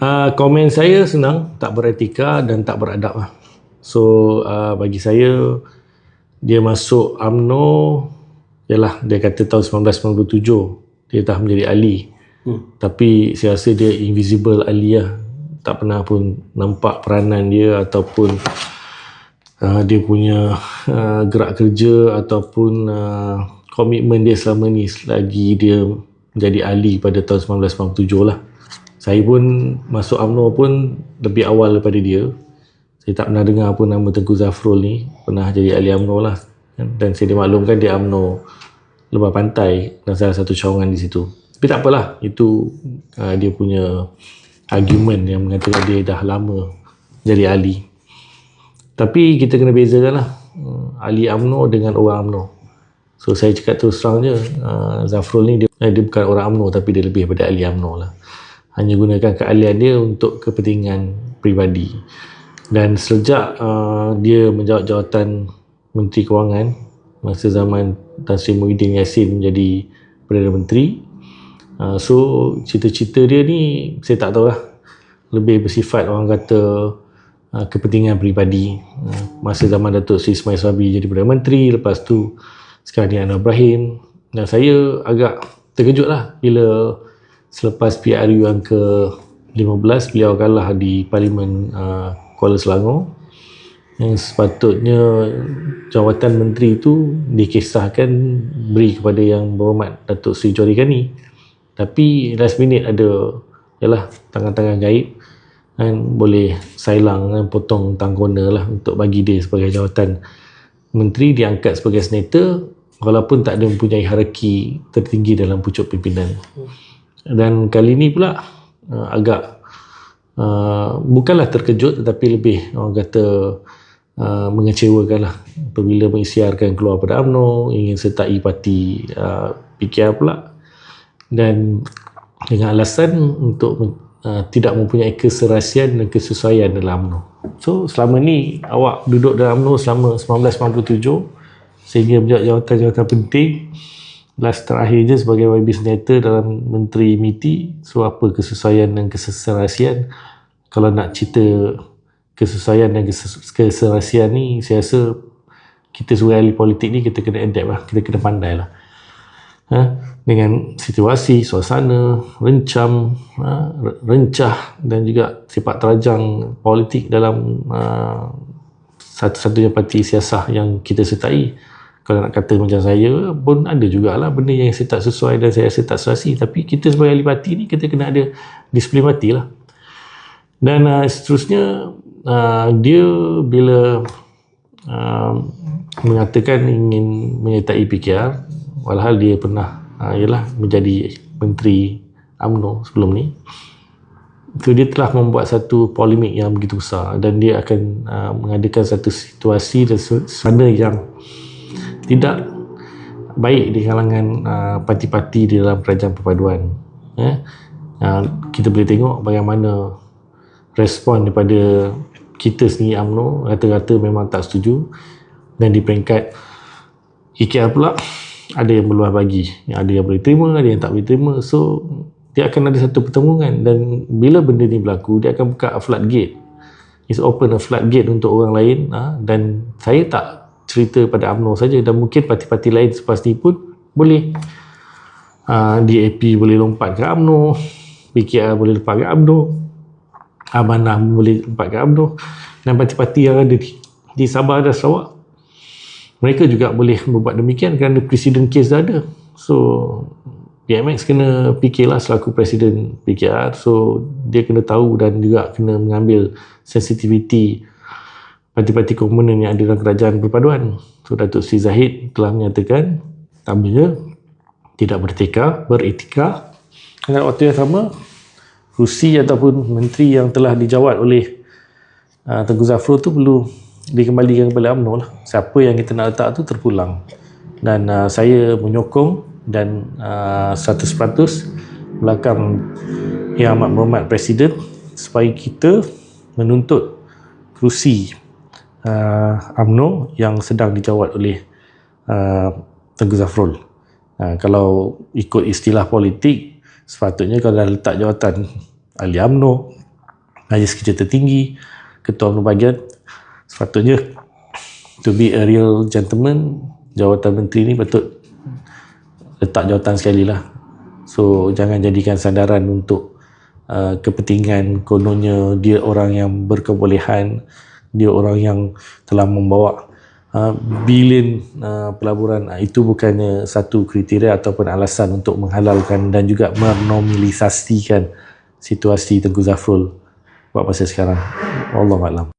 Uh, komen saya senang, tak beretika dan tak beradab lah. So uh, bagi saya dia masuk AMNO yalah dia kata tahun 1997 dia dah menjadi ahli. Hmm. Tapi saya rasa dia invisible ahli lah. Tak pernah pun nampak peranan dia ataupun uh, dia punya uh, gerak kerja ataupun uh, komitmen dia selama ni selagi dia menjadi ahli pada tahun 1997 lah. Saya pun masuk UMNO pun lebih awal daripada dia. Saya tak pernah dengar pun nama Tengku Zafrul ni. Pernah jadi ahli UMNO lah. Dan saya dimaklumkan dia UMNO lebar pantai dan salah satu cawangan di situ. Tapi tak apalah. Itu uh, dia punya argument yang mengatakan dia dah lama jadi ahli. Tapi kita kena bezakan lah. Uh, ahli UMNO dengan orang UMNO. So saya cakap terus terang je. Uh, Zafrul ni dia, eh, dia bukan orang UMNO tapi dia lebih daripada ahli UMNO lah hanya gunakan keahlian dia untuk kepentingan peribadi. Dan sejak uh, dia menjawab jawatan Menteri Kewangan masa zaman Tan Sri Muhyiddin Yassin menjadi Perdana Menteri uh, so cita-cita dia ni saya tak tahu lah lebih bersifat orang kata uh, kepentingan peribadi. Uh, masa zaman Datuk Sri Ismail Sabri jadi Perdana Menteri lepas tu sekarang ni Anwar Ibrahim. Dan saya agak terkejut lah bila selepas PRU yang ke-15 beliau kalah di Parlimen uh, Kuala Selangor. Yang sepatutnya jawatan menteri itu dikisahkan beri kepada yang berhormat Datuk Seri Johari Ghani. Tapi last minute ada yalah tangan-tangan gaib dan boleh sailang dan potong tangkona lah untuk bagi dia sebagai jawatan menteri. Diangkat sebagai senator walaupun tak ada mempunyai hierarki tertinggi dalam pucuk pimpinan dan kali ini pula uh, agak uh, bukanlah terkejut tetapi lebih orang kata uh, mengecewakan lah apabila mengisyarkan keluar pada UMNO ingin sertai parti uh, PKR pula. Dan dengan alasan untuk uh, tidak mempunyai keserasian dan kesesuaian dalam UMNO. So selama ni awak duduk dalam UMNO selama 1997 sehingga menjawab jawatan-jawatan penting last terakhir je sebagai YB Senator dalam Menteri MITI so apa kesesuaian dan keseserasian kalau nak cerita kesesuaian dan keserasian ni saya rasa kita sebagai ahli politik ni kita kena adapt lah kita kena pandai lah ha? dengan situasi, suasana rencam ha? rencah dan juga sepak terajang politik dalam uh, satu-satunya parti siasah yang kita sertai kalau nak kata macam saya pun ada jugalah benda yang saya tak sesuai dan saya rasa tak serasi. Tapi kita sebagai ahli parti ni kita kena ada disiplin parti lah. Dan uh, seterusnya uh, dia bila uh, mengatakan ingin menyertai PKR walhal dia pernah uh, ialah menjadi menteri UMNO sebelum ni. So, dia telah membuat satu polemik yang begitu besar dan dia akan uh, mengadakan satu situasi dan suasana yang tidak baik di kalangan uh, parti-parti di dalam kerajaan perpaduan eh? uh, kita boleh tengok bagaimana respon daripada kita sendiri UMNO rata-rata memang tak setuju dan di peringkat IKEA pula ada yang berluah bagi ada yang boleh terima ada yang tak boleh terima so dia akan ada satu pertemuan dan bila benda ni berlaku dia akan buka a floodgate is open a floodgate untuk orang lain ha? dan saya tak cerita pada UMNO saja dan mungkin parti-parti lain selepas ni pun boleh uh, ah, DAP boleh lompat ke UMNO PKR boleh lompat ke UMNO Amanah boleh lompat ke UMNO dan parti-parti yang ada di, di Sabah dan Sarawak. Mereka juga boleh membuat demikian kerana presiden kes dah ada. So PMX kena fikirlah selaku presiden PKR so dia kena tahu dan juga kena mengambil sensitiviti parti-parti komunen yang ada dalam kerajaan perpaduan. So Datuk Sri Zahid telah menyatakan tampaknya tidak bertika, beretika. Dengan waktu yang sama, Rusi ataupun menteri yang telah dijawat oleh uh, Tengku Zafrul tu perlu dikembalikan kepada UMNO lah. Siapa yang kita nak letak tu terpulang. Dan uh, saya menyokong dan uh, 100% belakang Yang Amat Berhormat Presiden supaya kita menuntut kerusi uh, UMNO yang sedang dijawat oleh uh, Tengku Zafrul. Uh, kalau ikut istilah politik, sepatutnya kalau dah letak jawatan ahli UMNO, majlis kerja tertinggi, ketua UMNO bahagian, sepatutnya to be a real gentleman, jawatan menteri ni patut letak jawatan sekali lah. So, jangan jadikan sandaran untuk uh, kepentingan kononnya dia orang yang berkebolehan, dia orang yang telah membawa uh, bilion uh, pelaburan. Uh, itu bukannya satu kriteria ataupun alasan untuk menghalalkan dan juga menormalisasikan situasi Tengku Zafrul buat masa sekarang. Wallahualam.